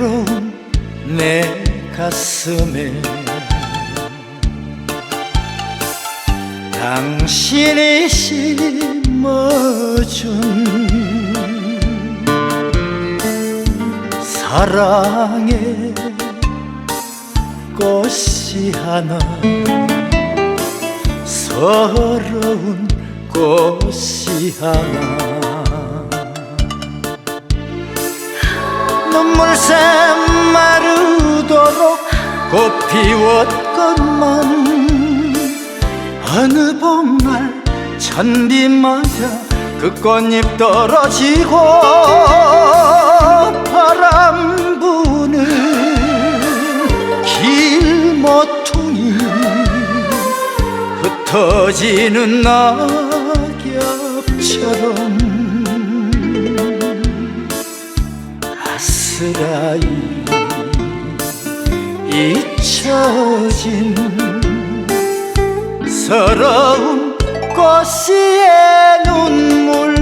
외로운 내 가슴에 당신이 심어준 사랑의 꽃이 하나 서러운 꽃이 하나 물샘 마르도록 꽃 피웠건만 어느 봄날 천비마다 그 꽃잎 떨어지고 바람 부는 길모퉁이 흩어지는 낙엽처럼 아스라이 잊혀진 서러운 꽃씨의 눈물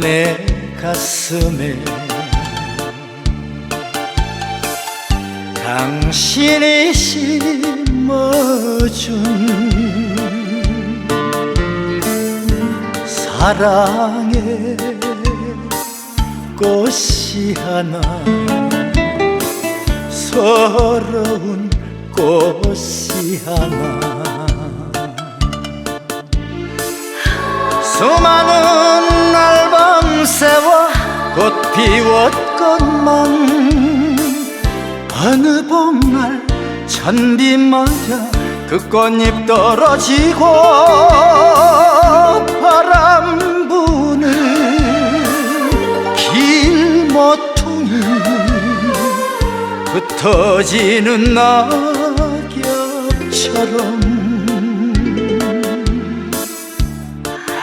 내 가슴에 당신이 심어준 사랑의 꽃이 하나 서러운 꽃이 하나. 수많은 꽃 피웠건만 어느 봄날 천비마다 그 꽃잎 떨어지고 바람 부는 길 모퉁이 흩어지는 낙엽처럼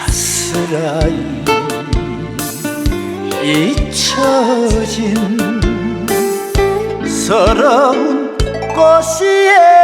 아스라이 잊혀진 서러운 꽃이의